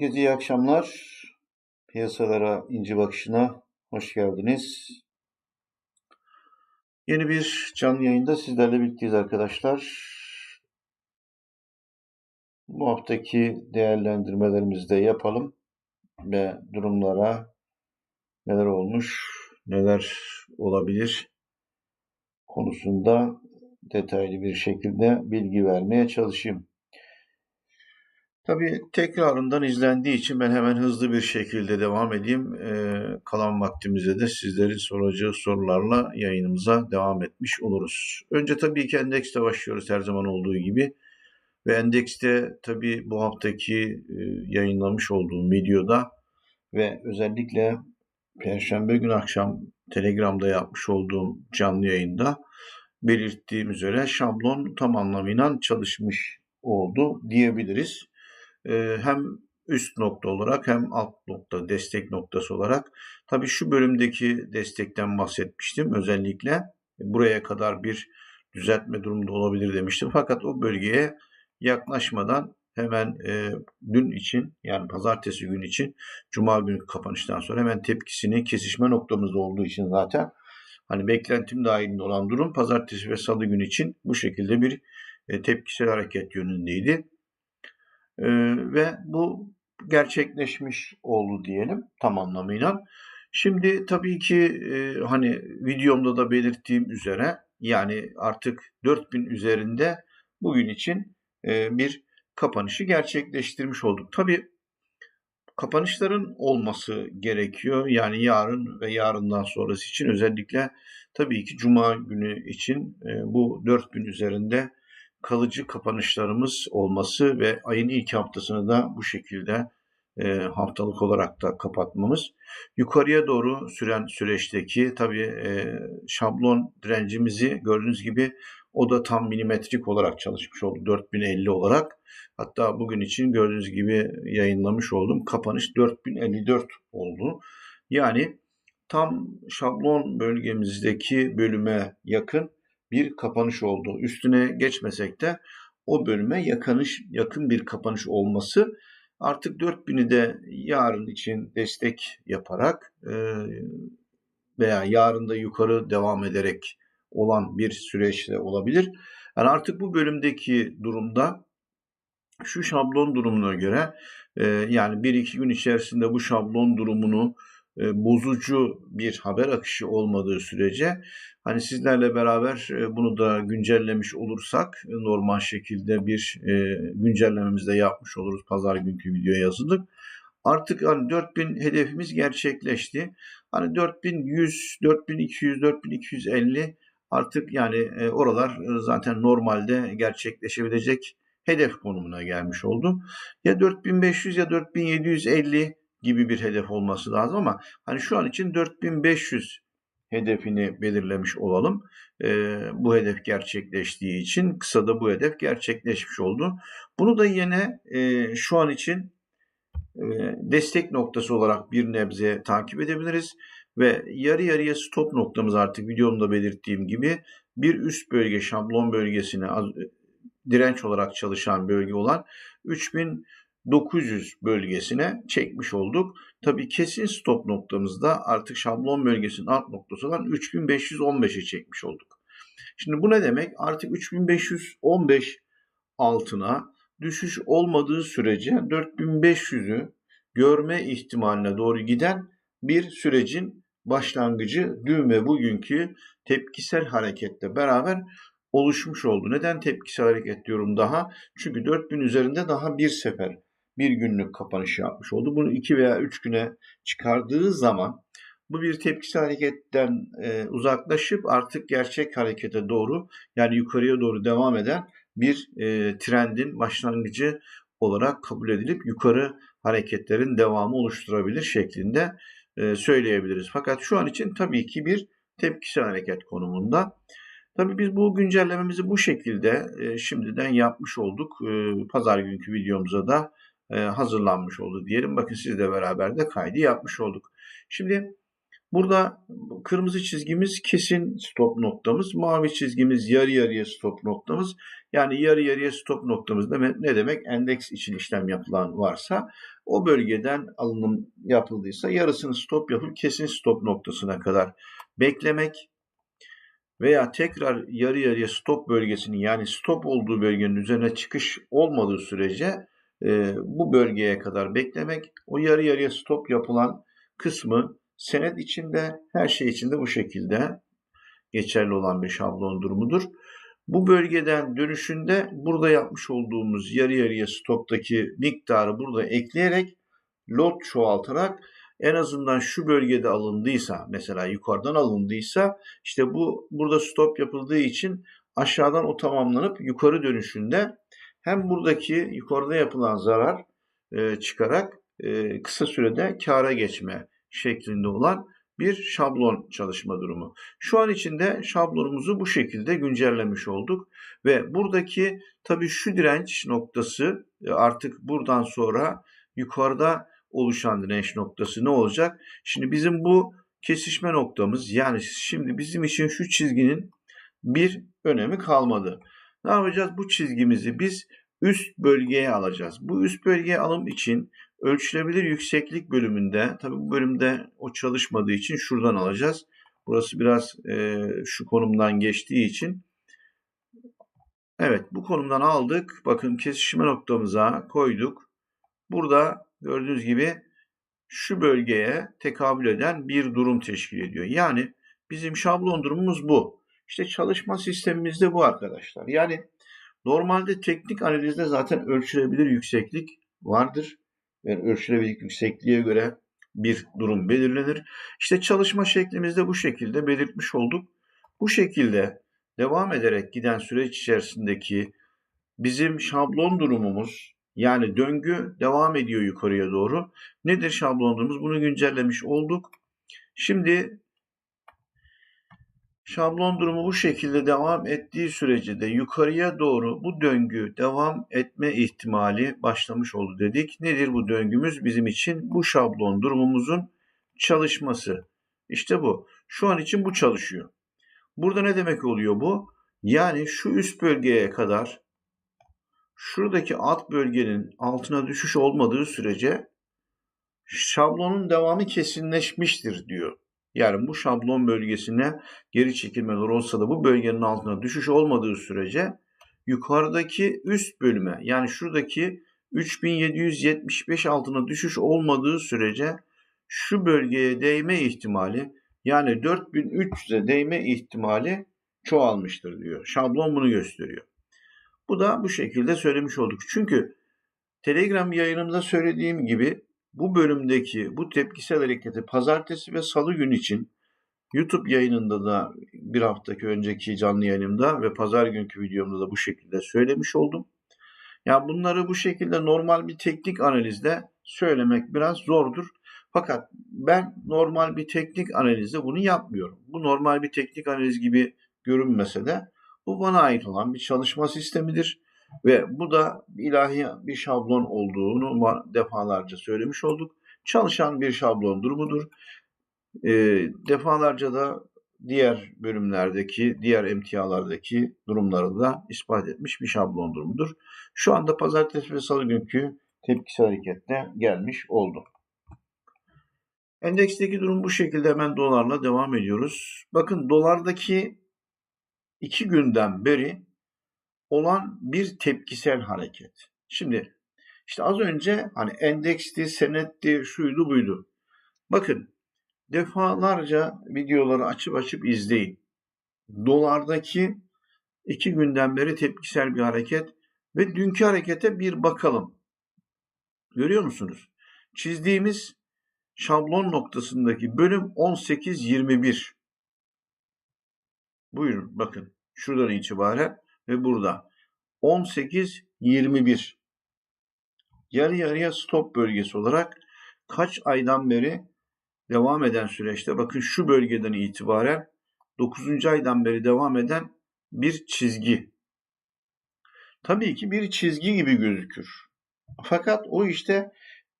Herkese iyi akşamlar. Piyasalara ince bakışına hoş geldiniz. Yeni bir canlı yayında sizlerle birlikteyiz arkadaşlar. Bu haftaki değerlendirmelerimizi de yapalım ve durumlara neler olmuş, neler olabilir konusunda detaylı bir şekilde bilgi vermeye çalışayım. Tabii tekrarından izlendiği için ben hemen hızlı bir şekilde devam edeyim. Ee, kalan vaktimizde de sizlerin soracağı sorularla yayınımıza devam etmiş oluruz. Önce tabii ki endekste başlıyoruz her zaman olduğu gibi. Ve endekste tabii bu haftaki e, yayınlamış olduğum videoda ve özellikle Perşembe günü akşam Telegram'da yapmış olduğum canlı yayında belirttiğim üzere şablon tam anlamıyla çalışmış oldu diyebiliriz. Ee, hem üst nokta olarak hem alt nokta destek noktası olarak. Tabii şu bölümdeki destekten bahsetmiştim özellikle. Buraya kadar bir düzeltme durumunda olabilir demiştim. Fakat o bölgeye yaklaşmadan hemen e, dün için yani pazartesi gün için cuma günü kapanıştan sonra hemen tepkisini kesişme noktamızda olduğu için zaten hani beklentim dahilinde olan durum pazartesi ve salı günü için bu şekilde bir e, tepkisel hareket yönündeydi. E, ve bu gerçekleşmiş oldu diyelim tam anlamıyla. Şimdi tabii ki e, hani videomda da belirttiğim üzere yani artık 4000 üzerinde bugün için e, bir kapanışı gerçekleştirmiş olduk. Tabii kapanışların olması gerekiyor. Yani yarın ve yarından sonrası için özellikle tabii ki cuma günü için e, bu 4000 üzerinde kalıcı kapanışlarımız olması ve ayın ilk haftasını da bu şekilde e, haftalık olarak da kapatmamız. Yukarıya doğru süren süreçteki tabii e, şablon direncimizi gördüğünüz gibi o da tam milimetrik olarak çalışmış oldu 4050 olarak. Hatta bugün için gördüğünüz gibi yayınlamış oldum. Kapanış 4054 oldu. Yani tam şablon bölgemizdeki bölüme yakın bir kapanış oldu. Üstüne geçmesek de o bölüme yakınış, yakın bir kapanış olması artık 4000'i de yarın için destek yaparak e, veya yarın da yukarı devam ederek olan bir süreçte olabilir. Yani artık bu bölümdeki durumda şu şablon durumuna göre e, yani bir iki gün içerisinde bu şablon durumunu bozucu bir haber akışı olmadığı sürece hani sizlerle beraber e, bunu da güncellemiş olursak e, normal şekilde bir güncellememizi de yapmış oluruz. Pazar günkü videoya yazıldık. Artık hani 4000 hedefimiz gerçekleşti. Hani 4100, 4200, 4250 artık yani oralar zaten normalde gerçekleşebilecek hedef konumuna gelmiş oldu. Ya 4500 ya 4750 gibi bir hedef olması lazım ama hani şu an için 4500 hedefini belirlemiş olalım. E, bu hedef gerçekleştiği için kısa da bu hedef gerçekleşmiş oldu. Bunu da yine e, şu an için e, destek noktası olarak bir nebze takip edebiliriz. Ve yarı yarıya stop noktamız artık videomda belirttiğim gibi bir üst bölge şablon bölgesine direnç olarak çalışan bölge olan 3000 900 bölgesine çekmiş olduk. Tabii kesin stop noktamızda artık şablon bölgesinin alt noktası olan 3515'e çekmiş olduk. Şimdi bu ne demek? Artık 3515 altına düşüş olmadığı sürece 4500'ü görme ihtimaline doğru giden bir sürecin başlangıcı dün ve bugünkü tepkisel hareketle beraber oluşmuş oldu. Neden tepkisel hareket diyorum daha? Çünkü 4000 üzerinde daha bir sefer bir günlük kapanış yapmış oldu. Bunu iki veya üç güne çıkardığı zaman bu bir tepkisel hareketten e, uzaklaşıp artık gerçek harekete doğru yani yukarıya doğru devam eden bir e, trendin başlangıcı olarak kabul edilip yukarı hareketlerin devamı oluşturabilir şeklinde e, söyleyebiliriz. Fakat şu an için tabii ki bir tepkisel hareket konumunda. Tabii biz bu güncellememizi bu şekilde e, şimdiden yapmış olduk. E, Pazar günkü videomuza da hazırlanmış oldu diyelim. Bakın sizle beraber de kaydı yapmış olduk. Şimdi Burada kırmızı çizgimiz kesin stop noktamız, mavi çizgimiz yarı yarıya stop noktamız. Yani yarı yarıya stop noktamız ne demek? Endeks için işlem yapılan varsa o bölgeden alınım yapıldıysa yarısını stop yapıp kesin stop noktasına kadar beklemek veya tekrar yarı yarıya stop bölgesinin yani stop olduğu bölgenin üzerine çıkış olmadığı sürece e, bu bölgeye kadar beklemek o yarı yarıya stop yapılan kısmı senet içinde her şey içinde bu şekilde geçerli olan bir şablon durumudur. Bu bölgeden dönüşünde burada yapmış olduğumuz yarı yarıya stoptaki miktarı burada ekleyerek lot çoğaltarak en azından şu bölgede alındıysa mesela yukarıdan alındıysa işte bu burada stop yapıldığı için aşağıdan o tamamlanıp yukarı dönüşünde hem buradaki yukarıda yapılan zarar e, çıkarak e, kısa sürede kâra geçme şeklinde olan bir şablon çalışma durumu. Şu an içinde şablonumuzu bu şekilde güncellemiş olduk ve buradaki tabii şu direnç noktası e, artık buradan sonra yukarıda oluşan direnç noktası ne olacak? Şimdi bizim bu kesişme noktamız yani şimdi bizim için şu çizginin bir önemi kalmadı. Ne yapacağız? Bu çizgimizi biz üst bölgeye alacağız. Bu üst bölgeye alım için ölçülebilir yükseklik bölümünde, tabi bu bölümde o çalışmadığı için şuradan alacağız. Burası biraz e, şu konumdan geçtiği için. Evet bu konumdan aldık. Bakın kesişme noktamıza koyduk. Burada gördüğünüz gibi şu bölgeye tekabül eden bir durum teşkil ediyor. Yani bizim şablon durumumuz bu. İşte çalışma sistemimizde bu arkadaşlar. Yani normalde teknik analizde zaten ölçülebilir yükseklik vardır. Yani ölçülebilir yüksekliğe göre bir durum belirlenir. İşte çalışma şeklimizde bu şekilde belirtmiş olduk. Bu şekilde devam ederek giden süreç içerisindeki bizim şablon durumumuz yani döngü devam ediyor yukarıya doğru. Nedir şablon durumumuz? Bunu güncellemiş olduk. Şimdi Şablon durumu bu şekilde devam ettiği sürece de yukarıya doğru bu döngü devam etme ihtimali başlamış oldu dedik. Nedir bu döngümüz bizim için? Bu şablon durumumuzun çalışması. İşte bu. Şu an için bu çalışıyor. Burada ne demek oluyor bu? Yani şu üst bölgeye kadar şuradaki alt bölgenin altına düşüş olmadığı sürece şablonun devamı kesinleşmiştir diyor. Yani bu şablon bölgesine geri çekilmeler olsa da bu bölgenin altına düşüş olmadığı sürece yukarıdaki üst bölüme yani şuradaki 3775 altına düşüş olmadığı sürece şu bölgeye değme ihtimali yani 4300'e değme ihtimali çoğalmıştır diyor. Şablon bunu gösteriyor. Bu da bu şekilde söylemiş olduk. Çünkü Telegram yayınımda söylediğim gibi bu bölümdeki bu tepkisel hareketi pazartesi ve salı gün için YouTube yayınında da bir haftaki önceki canlı yayınımda ve pazar günkü videomda da bu şekilde söylemiş oldum. Ya yani bunları bu şekilde normal bir teknik analizde söylemek biraz zordur. Fakat ben normal bir teknik analizde bunu yapmıyorum. Bu normal bir teknik analiz gibi görünmese de bu bana ait olan bir çalışma sistemidir. Ve bu da ilahi bir şablon olduğunu defalarca söylemiş olduk. Çalışan bir şablon durumudur. E, defalarca da diğer bölümlerdeki, diğer emtialardaki durumları da ispat etmiş bir şablon durumudur. Şu anda pazartesi ve salı günkü tepkisi harekette gelmiş oldu. Endeksteki durum bu şekilde hemen dolarla devam ediyoruz. Bakın dolardaki iki günden beri olan bir tepkisel hareket. Şimdi işte az önce hani endeksti, senetti, şuydu buydu. Bakın defalarca videoları açıp açıp izleyin. Dolardaki iki günden beri tepkisel bir hareket ve dünkü harekete bir bakalım. Görüyor musunuz? Çizdiğimiz şablon noktasındaki bölüm 18-21. Buyurun bakın şuradan itibaren ve burada 18-21 yarı yarıya stop bölgesi olarak kaç aydan beri devam eden süreçte bakın şu bölgeden itibaren 9. aydan beri devam eden bir çizgi. Tabii ki bir çizgi gibi gözükür. Fakat o işte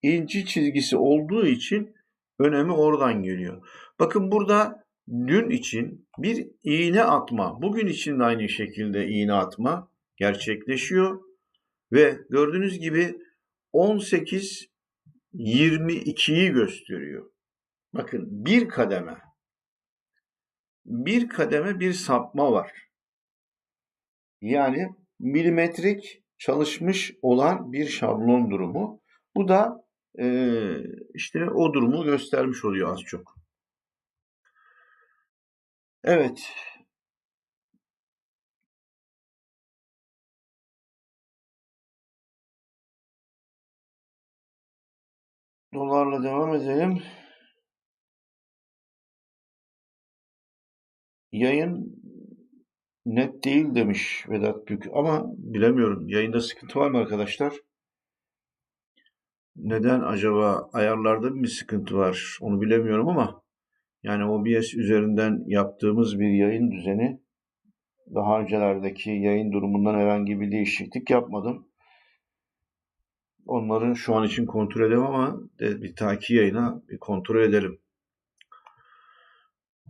inci çizgisi olduğu için önemi oradan geliyor. Bakın burada dün için bir iğne atma, bugün için de aynı şekilde iğne atma gerçekleşiyor. Ve gördüğünüz gibi 18 22'yi gösteriyor. Bakın bir kademe. Bir kademe bir sapma var. Yani milimetrik çalışmış olan bir şablon durumu. Bu da e, işte o durumu göstermiş oluyor az çok. Evet. Dolarla devam edelim. Yayın net değil demiş Vedat Bük ama bilemiyorum. Yayında sıkıntı var mı arkadaşlar? Neden acaba ayarlarda mı sıkıntı var onu bilemiyorum ama yani OBS üzerinden yaptığımız bir yayın düzeni daha öncelerdeki yayın durumundan herhangi bir değişiklik yapmadım. Onları şu an için kontrol edemem ama bir takip yayına bir kontrol edelim.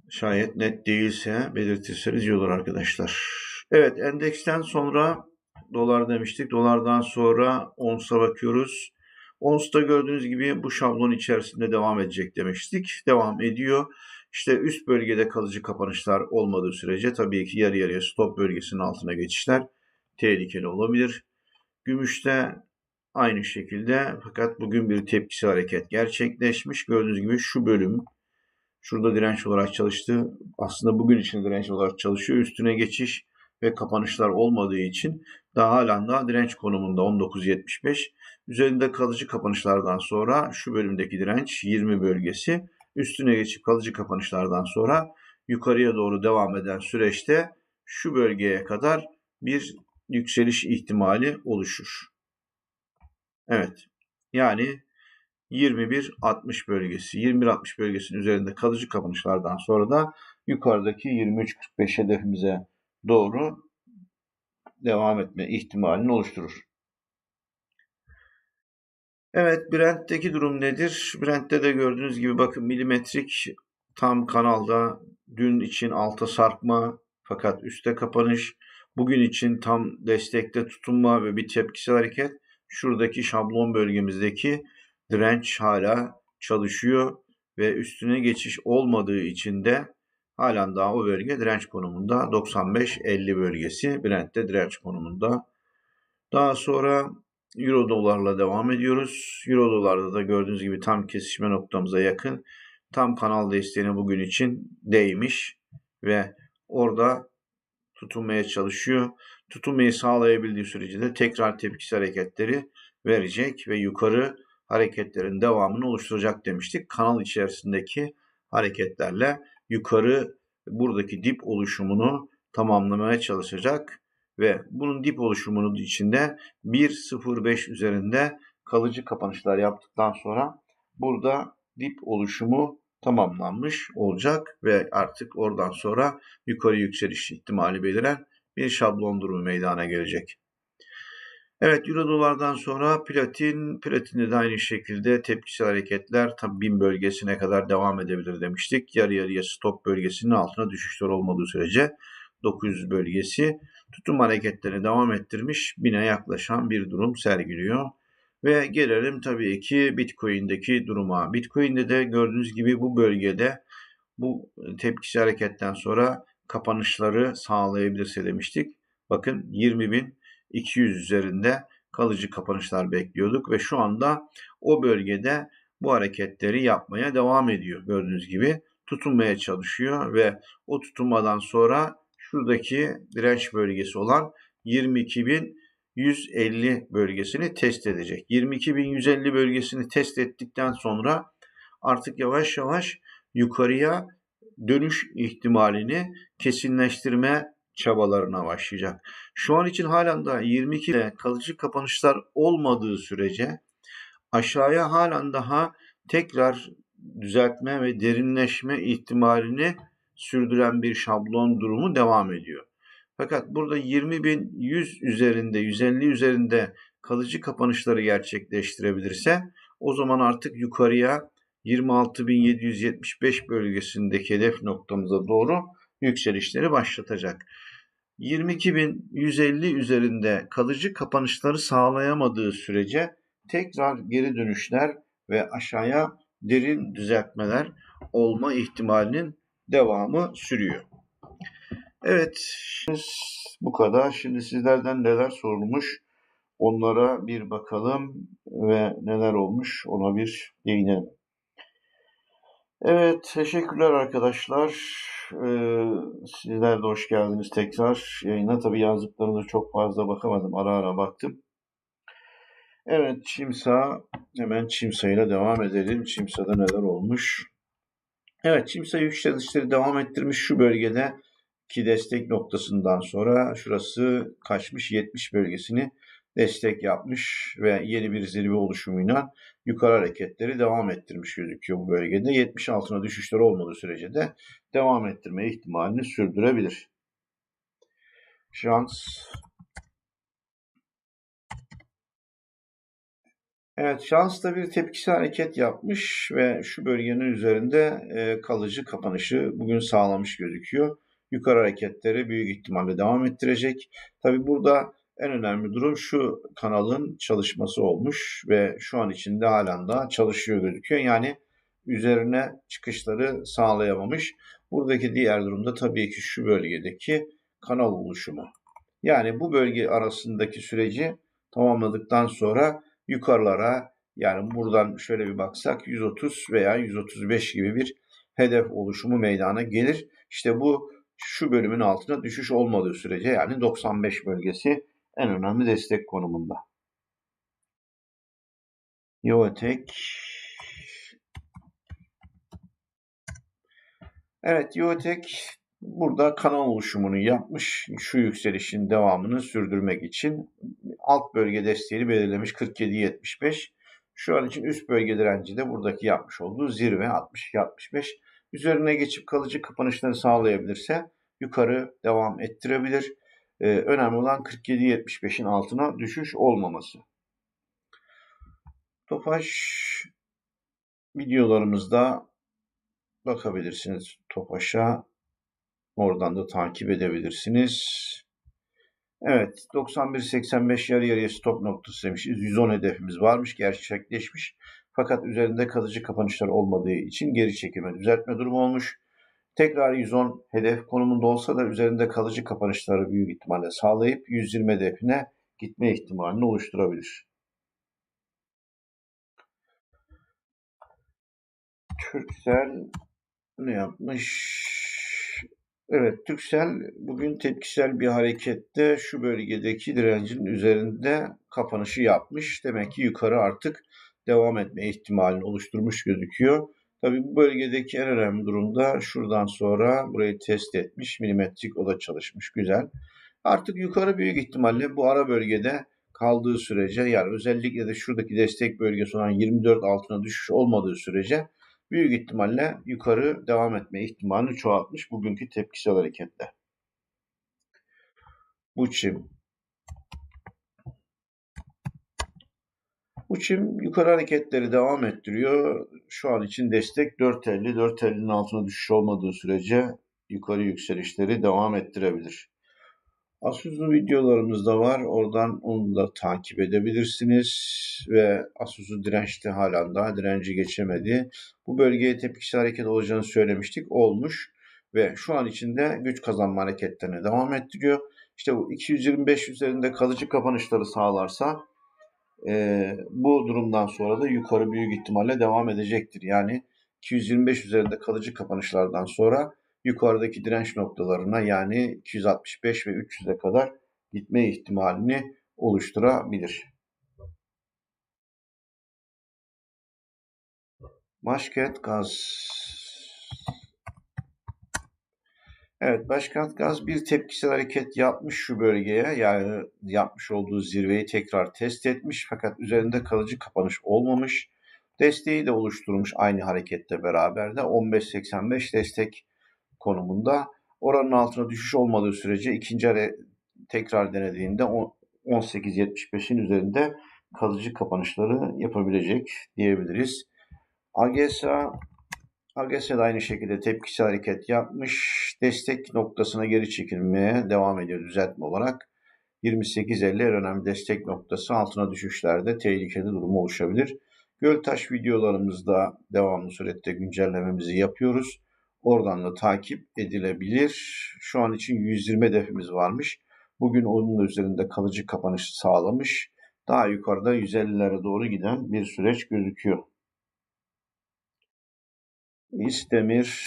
Şayet net değilse belirtirseniz iyi olur arkadaşlar. Evet endeksten sonra dolar demiştik. Dolardan sonra onsa bakıyoruz. Ons'ta gördüğünüz gibi bu şablon içerisinde devam edecek demiştik. Devam ediyor. İşte üst bölgede kalıcı kapanışlar olmadığı sürece tabii ki yarı yarıya stop bölgesinin altına geçişler tehlikeli olabilir. Gümüşte aynı şekilde fakat bugün bir tepkisi hareket gerçekleşmiş. Gördüğünüz gibi şu bölüm şurada direnç olarak çalıştı. Aslında bugün için direnç olarak çalışıyor. Üstüne geçiş ve kapanışlar olmadığı için daha halen daha direnç konumunda 19.75. Üzerinde kalıcı kapanışlardan sonra şu bölümdeki direnç 20 bölgesi. Üstüne geçip kalıcı kapanışlardan sonra yukarıya doğru devam eden süreçte şu bölgeye kadar bir yükseliş ihtimali oluşur. Evet. Yani 21-60 bölgesi, 21-60 bölgesinin üzerinde kalıcı kapanışlardan sonra da yukarıdaki 23-45 hedefimize doğru devam etme ihtimalini oluşturur. Evet Brent'teki durum nedir? Brent'te de gördüğünüz gibi bakın milimetrik tam kanalda dün için alta sarkma fakat üste kapanış. Bugün için tam destekte tutunma ve bir tepkisel hareket. Şuradaki şablon bölgemizdeki direnç hala çalışıyor ve üstüne geçiş olmadığı için de halen daha o bölge direnç konumunda 95-50 bölgesi Brent'te direnç konumunda. Daha sonra Euro dolarla devam ediyoruz. Euro dolarda da gördüğünüz gibi tam kesişme noktamıza yakın. Tam kanal desteğine bugün için değmiş ve orada tutunmaya çalışıyor. Tutunmayı sağlayabildiği sürece de tekrar tepkisi hareketleri verecek ve yukarı hareketlerin devamını oluşturacak demiştik. Kanal içerisindeki hareketlerle yukarı buradaki dip oluşumunu tamamlamaya çalışacak ve bunun dip oluşumunun içinde 1.05 üzerinde kalıcı kapanışlar yaptıktan sonra burada dip oluşumu tamamlanmış olacak ve artık oradan sonra yukarı yükseliş ihtimali beliren bir şablon durumu meydana gelecek. Evet Euro dolardan sonra platin, platinde de aynı şekilde tepkisel hareketler tabi 1000 bölgesine kadar devam edebilir demiştik. Yarı yarıya stop bölgesinin altına düşüşler olmadığı sürece 900 bölgesi tutum hareketlerini devam ettirmiş 1000'e yaklaşan bir durum sergiliyor. Ve gelelim tabii ki Bitcoin'deki duruma. Bitcoin'de de gördüğünüz gibi bu bölgede bu tepkisi hareketten sonra kapanışları sağlayabilirse demiştik. Bakın 20.200 üzerinde kalıcı kapanışlar bekliyorduk ve şu anda o bölgede bu hareketleri yapmaya devam ediyor. Gördüğünüz gibi tutunmaya çalışıyor ve o tutunmadan sonra şuradaki direnç bölgesi olan 22.150 bölgesini test edecek. 22.150 bölgesini test ettikten sonra artık yavaş yavaş yukarıya dönüş ihtimalini kesinleştirme çabalarına başlayacak. Şu an için halen daha 22'de kalıcı kapanışlar olmadığı sürece aşağıya halen daha tekrar düzeltme ve derinleşme ihtimalini sürdüren bir şablon durumu devam ediyor. Fakat burada 20.100 üzerinde, 150 üzerinde kalıcı kapanışları gerçekleştirebilirse o zaman artık yukarıya 26.775 bölgesindeki hedef noktamıza doğru yükselişleri başlatacak. 22.150 üzerinde kalıcı kapanışları sağlayamadığı sürece tekrar geri dönüşler ve aşağıya derin düzeltmeler olma ihtimalinin devamı sürüyor. Evet, bu kadar. Şimdi sizlerden neler sorulmuş onlara bir bakalım ve neler olmuş ona bir değinelim. Evet, teşekkürler arkadaşlar. Ee, sizler de hoş geldiniz tekrar yayına. Tabii yazdıklarınıza çok fazla bakamadım. Ara ara baktım. Evet, Çimsa. Hemen Çimsa ile devam edelim. Çimsa'da neler olmuş? Evet, Çimsa yükselişleri devam ettirmiş şu bölgede ki destek noktasından sonra şurası kaçmış 70 bölgesini destek yapmış ve yeni bir zirve oluşumuyla yukarı hareketleri devam ettirmiş gözüküyor bu bölgede. 70 altına düşüşler olmadığı sürece de devam ettirme ihtimalini sürdürebilir. Şans Evet, şans da bir tepkisi hareket yapmış ve şu bölgenin üzerinde e, kalıcı kapanışı bugün sağlamış gözüküyor. Yukarı hareketleri büyük ihtimalle devam ettirecek. Tabi burada en önemli durum şu kanalın çalışması olmuş ve şu an içinde halen daha çalışıyor gözüküyor. Yani üzerine çıkışları sağlayamamış. Buradaki diğer durumda tabii ki şu bölgedeki kanal oluşumu. Yani bu bölge arasındaki süreci tamamladıktan sonra yukarılara yani buradan şöyle bir baksak 130 veya 135 gibi bir hedef oluşumu meydana gelir. İşte bu şu bölümün altına düşüş olmadığı sürece yani 95 bölgesi en önemli destek konumunda. Yotek Evet Yotek burada kanal oluşumunu yapmış. Şu yükselişin devamını sürdürmek için alt bölge desteğini belirlemiş 47-75. Şu an için üst bölge direnci de buradaki yapmış olduğu zirve 62-65. Üzerine geçip kalıcı kapanışları sağlayabilirse yukarı devam ettirebilir. Ee, önemli olan 47-75'in altına düşüş olmaması. Topaş videolarımızda bakabilirsiniz Topaş'a. Oradan da takip edebilirsiniz. Evet 91.85 yarı yarıya stop noktası demişiz. 110 hedefimiz varmış gerçekleşmiş. Fakat üzerinde kalıcı kapanışlar olmadığı için geri çekime düzeltme durumu olmuş. Tekrar 110 hedef konumunda olsa da üzerinde kalıcı kapanışları büyük ihtimalle sağlayıp 120 hedefine gitme ihtimalini oluşturabilir. Türksel ne yapmış? Evet, Türksel bugün tepkisel bir harekette şu bölgedeki direncin üzerinde kapanışı yapmış. Demek ki yukarı artık devam etme ihtimalini oluşturmuş gözüküyor. Tabii bu bölgedeki en önemli durumda şuradan sonra burayı test etmiş. Milimetrik o çalışmış. Güzel. Artık yukarı büyük ihtimalle bu ara bölgede kaldığı sürece yani özellikle de şuradaki destek bölgesi olan 24 altına düşüş olmadığı sürece büyük ihtimalle yukarı devam etme ihtimalini çoğaltmış bugünkü tepkisel hareketle. Bu çim Bu çim yukarı hareketleri devam ettiriyor. Şu an için destek 4.50. 4.50'nin altına düşüş olmadığı sürece yukarı yükselişleri devam ettirebilir. Asus'un videolarımız da var. Oradan onu da takip edebilirsiniz. Ve Asus'u dirençte halen daha direnci geçemedi. Bu bölgeye tepkisi hareket olacağını söylemiştik. Olmuş. Ve şu an içinde güç kazanma hareketlerine devam ettiriyor. İşte bu 225 üzerinde kalıcı kapanışları sağlarsa e, bu durumdan sonra da yukarı büyük ihtimalle devam edecektir. Yani 225 üzerinde kalıcı kapanışlardan sonra yukarıdaki direnç noktalarına yani 265 ve 300'e kadar gitme ihtimalini oluşturabilir. Başkent gaz Evet, Başkent Gaz bir tepkisel hareket yapmış şu bölgeye. Yani yapmış olduğu zirveyi tekrar test etmiş fakat üzerinde kalıcı kapanış olmamış. Desteği de oluşturmuş aynı harekette beraber de 15.85 destek konumunda. Oranın altına düşüş olmadığı sürece ikinci ara tekrar denediğinde 18.75'in üzerinde kalıcı kapanışları yapabilecek diyebiliriz. AGSA AGS de aynı şekilde tepkisi hareket yapmış. Destek noktasına geri çekilmeye devam ediyor düzeltme olarak. 28.50 en önemli destek noktası altına düşüşlerde tehlikeli durumu oluşabilir. Göltaş videolarımızda devamlı surette güncellememizi yapıyoruz. Oradan da takip edilebilir. Şu an için 120 hedefimiz varmış. Bugün onun üzerinde kalıcı kapanışı sağlamış. Daha yukarıda 150'lere doğru giden bir süreç gözüküyor. İstemir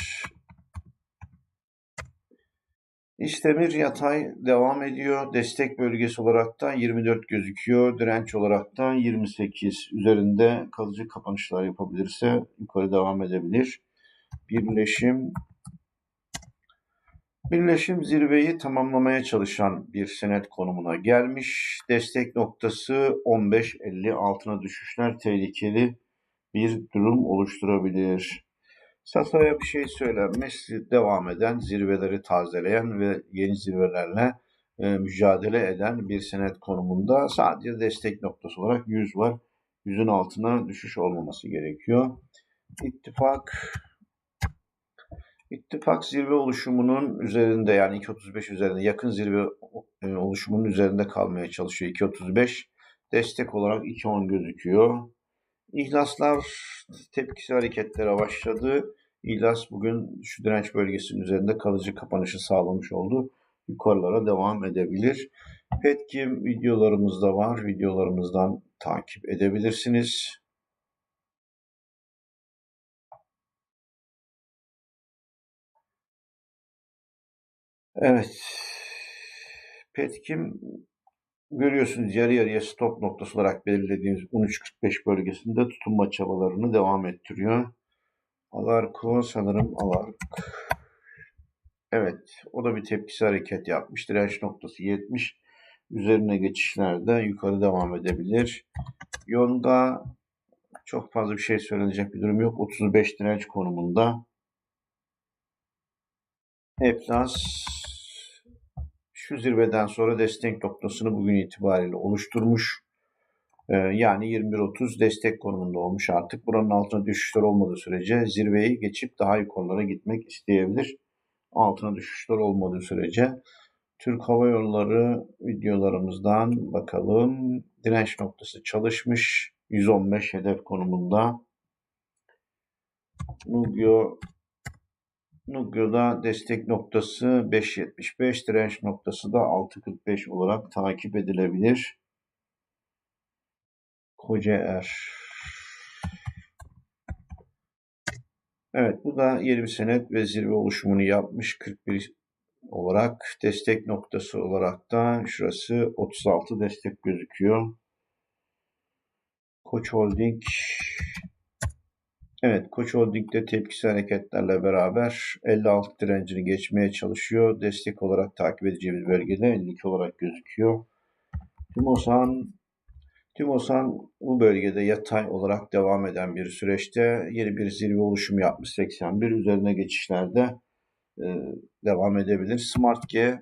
İstemir yatay devam ediyor. Destek bölgesi olarak da 24 gözüküyor. Direnç olarak da 28 üzerinde kalıcı kapanışlar yapabilirse yukarı devam edebilir. Birleşim Birleşim zirveyi tamamlamaya çalışan bir senet konumuna gelmiş. Destek noktası 15.50 altına düşüşler tehlikeli bir durum oluşturabilir. Sasa'ya bir şey söylenmiş, devam eden, zirveleri tazeleyen ve yeni zirvelerle e, mücadele eden bir senet konumunda sadece destek noktası olarak 100 var. 100'ün altına düşüş olmaması gerekiyor. İttifak İttifak zirve oluşumunun üzerinde yani 2.35 üzerinde yakın zirve e, oluşumunun üzerinde kalmaya çalışıyor 2.35. Destek olarak 2.10 gözüküyor. İhlaslar tepkisi hareketlere başladı. İhlas bugün şu direnç bölgesinin üzerinde kalıcı kapanışı sağlamış oldu. Yukarılara devam edebilir. Petkim videolarımız da var. Videolarımızdan takip edebilirsiniz. Evet. Petkim görüyorsunuz yarı yarıya stop noktası olarak belirlediğimiz 13.45 bölgesinde tutunma çabalarını devam ettiriyor. Alarko sanırım Alark. Evet o da bir tepkisi hareket yapmış. Direnç noktası 70. Üzerine geçişlerde yukarı devam edebilir. Yonda çok fazla bir şey söylenecek bir durum yok. 35 direnç konumunda. Eplas şu zirveden sonra destek noktasını bugün itibariyle oluşturmuş. Ee, yani 21.30 destek konumunda olmuş artık. Buranın altına düşüşler olmadığı sürece zirveyi geçip daha yukarılara gitmek isteyebilir. Altına düşüşler olmadığı sürece. Türk Hava Yolları videolarımızdan bakalım. Direnç noktası çalışmış. 115 hedef konumunda. Nugyo Nugyo'da destek noktası 5.75, direnç noktası da 6.45 olarak takip edilebilir. Koca Er. Evet bu da yeni bir senet ve zirve oluşumunu yapmış 41 olarak destek noktası olarak da şurası 36 destek gözüküyor. Koç Holding Evet, Koç Holding'de tepkisi hareketlerle beraber 56 direncini geçmeye çalışıyor. Destek olarak takip edeceğimiz bölgede 52 olarak gözüküyor. Timosan Timosan bu bölgede yatay olarak devam eden bir süreçte yeni bir zirve oluşumu yapmış 81 üzerine geçişlerde e, devam edebilir. Smart G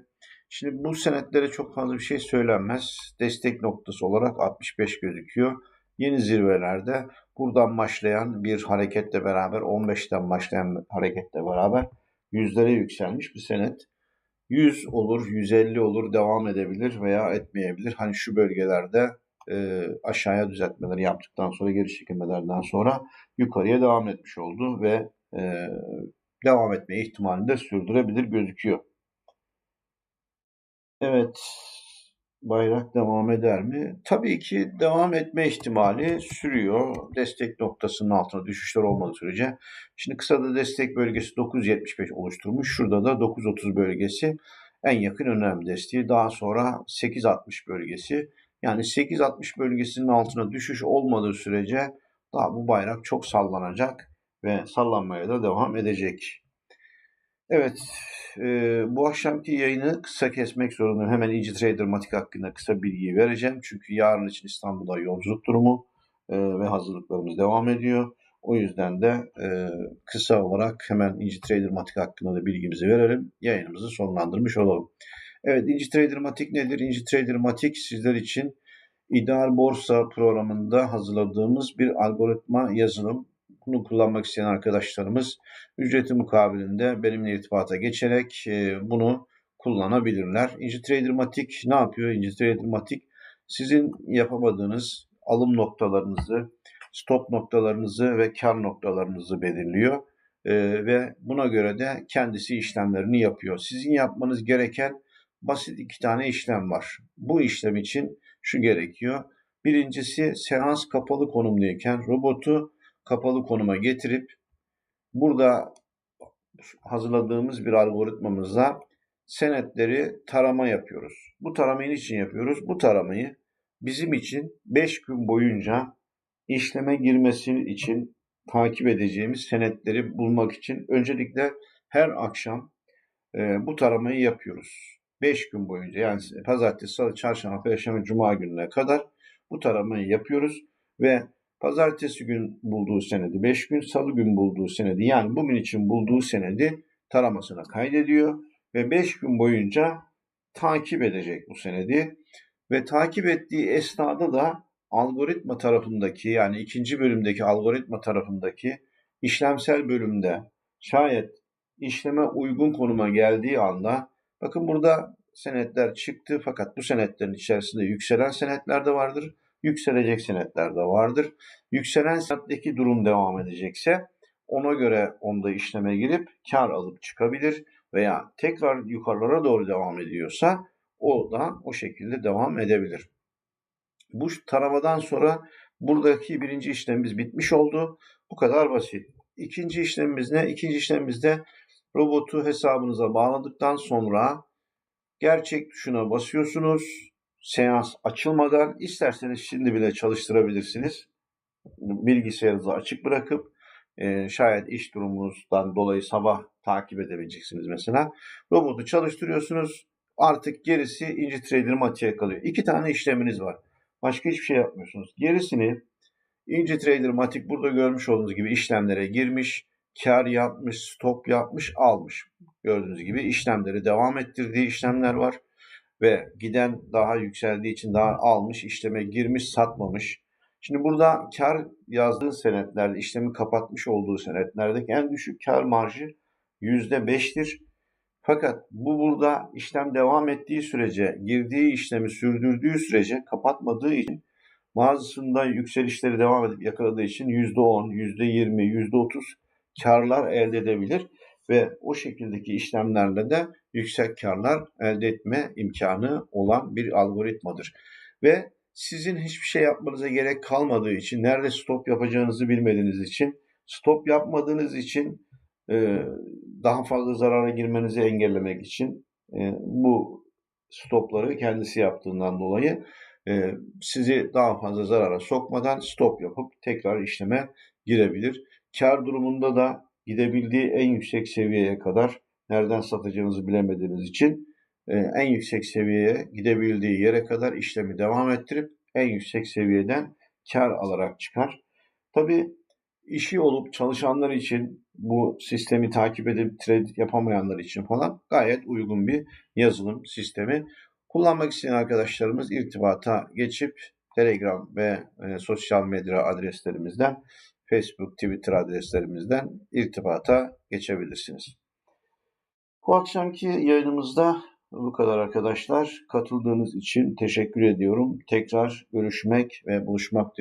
Şimdi bu senetlere çok fazla bir şey söylenmez. Destek noktası olarak 65 gözüküyor. Yeni zirvelerde buradan başlayan bir hareketle beraber 15'ten başlayan hareketle beraber yüzlere yükselmiş bir senet. 100 olur, 150 olur, devam edebilir veya etmeyebilir. Hani şu bölgelerde e, aşağıya düzeltmeleri yaptıktan sonra geri çekilmelerden sonra yukarıya devam etmiş oldu ve e, devam etme ihtimalini de sürdürebilir gözüküyor. Evet, bayrak devam eder mi? Tabii ki devam etme ihtimali sürüyor. Destek noktasının altına düşüşler olmadığı sürece. Şimdi kısada destek bölgesi 9.75 oluşturmuş. Şurada da 9.30 bölgesi en yakın önemli desteği. Daha sonra 8.60 bölgesi. Yani 8.60 bölgesinin altına düşüş olmadığı sürece daha bu bayrak çok sallanacak ve sallanmaya da devam edecek. Evet, e, bu akşamki yayını kısa kesmek zorundayım. Hemen Easy Trader Matik hakkında kısa bilgiyi vereceğim. Çünkü yarın için İstanbul'da yolculuk durumu e, ve hazırlıklarımız devam ediyor. O yüzden de e, kısa olarak hemen Easy Trader Matik hakkında da bilgimizi verelim. Yayınımızı sonlandırmış olalım. Evet, Inci Trader Matik nedir? Inci Trader Matik sizler için ideal borsa programında hazırladığımız bir algoritma yazılım bunu kullanmak isteyen arkadaşlarımız ücreti mukabilinde benimle irtibata geçerek e, bunu kullanabilirler. InjiTrader Matic ne yapıyor? InjiTrader Matic sizin yapamadığınız alım noktalarınızı, stop noktalarınızı ve kar noktalarınızı belirliyor. Ee, ve buna göre de kendisi işlemlerini yapıyor. Sizin yapmanız gereken basit iki tane işlem var. Bu işlem için şu gerekiyor. Birincisi seans kapalı konumdayken robotu kapalı konuma getirip burada hazırladığımız bir algoritmamızla senetleri tarama yapıyoruz. Bu taramayı niçin yapıyoruz? Bu taramayı bizim için 5 gün boyunca işleme girmesi için takip edeceğimiz senetleri bulmak için öncelikle her akşam e, bu taramayı yapıyoruz. 5 gün boyunca yani pazartesi, salı, çarşamba, perşembe, cuma gününe kadar bu taramayı yapıyoruz ve pazartesi gün bulduğu senedi, 5 gün salı gün bulduğu senedi yani bugün için bulduğu senedi taramasına kaydediyor ve 5 gün boyunca takip edecek bu senedi ve takip ettiği esnada da algoritma tarafındaki yani ikinci bölümdeki algoritma tarafındaki işlemsel bölümde şayet işleme uygun konuma geldiği anda bakın burada senetler çıktı fakat bu senetlerin içerisinde yükselen senetler de vardır. Yükselecek senetler de vardır. Yükselen senetteki durum devam edecekse ona göre onda işleme girip kar alıp çıkabilir veya tekrar yukarılara doğru devam ediyorsa o da o şekilde devam edebilir. Bu taramadan sonra buradaki birinci işlemimiz bitmiş oldu. Bu kadar basit. İkinci işlemimiz ne? İkinci işlemimizde robotu hesabınıza bağladıktan sonra gerçek tuşuna basıyorsunuz. Seans açılmadan isterseniz şimdi bile çalıştırabilirsiniz. Bilgisayarınızı açık bırakıp e, şayet iş durumunuzdan dolayı sabah takip edebileceksiniz mesela. Robotu çalıştırıyorsunuz. Artık gerisi InjiTrader Matik'e kalıyor. İki tane işleminiz var. Başka hiçbir şey yapmıyorsunuz. Gerisini InjiTrader Matik burada görmüş olduğunuz gibi işlemlere girmiş, kar yapmış, stop yapmış, almış. Gördüğünüz gibi işlemleri devam ettirdiği işlemler var ve giden daha yükseldiği için daha almış, işleme girmiş, satmamış. Şimdi burada kar yazdığı senetlerde, işlemi kapatmış olduğu senetlerdeki en düşük kar marjı %5'tir. Fakat bu burada işlem devam ettiği sürece, girdiği işlemi sürdürdüğü sürece kapatmadığı için bazısında yükselişleri devam edip yakaladığı için %10, %20, %30 karlar elde edebilir ve o şekildeki işlemlerle de yüksek karlar elde etme imkanı olan bir algoritmadır. Ve sizin hiçbir şey yapmanıza gerek kalmadığı için, nerede stop yapacağınızı bilmediğiniz için, stop yapmadığınız için e, daha fazla zarara girmenizi engellemek için e, bu stopları kendisi yaptığından dolayı e, sizi daha fazla zarara sokmadan stop yapıp tekrar işleme girebilir. Kar durumunda da gidebildiği en yüksek seviyeye kadar nereden satacağınızı bilemediğiniz için en yüksek seviyeye gidebildiği yere kadar işlemi devam ettirip en yüksek seviyeden kar alarak çıkar. Tabi işi olup çalışanlar için bu sistemi takip edip trade yapamayanlar için falan gayet uygun bir yazılım sistemi. Kullanmak isteyen arkadaşlarımız irtibata geçip Telegram ve e, sosyal medya adreslerimizden, Facebook, Twitter adreslerimizden irtibata geçebilirsiniz. Bu akşamki yayınımızda bu kadar arkadaşlar. Katıldığınız için teşekkür ediyorum. Tekrar görüşmek ve buluşmak dileğiyle.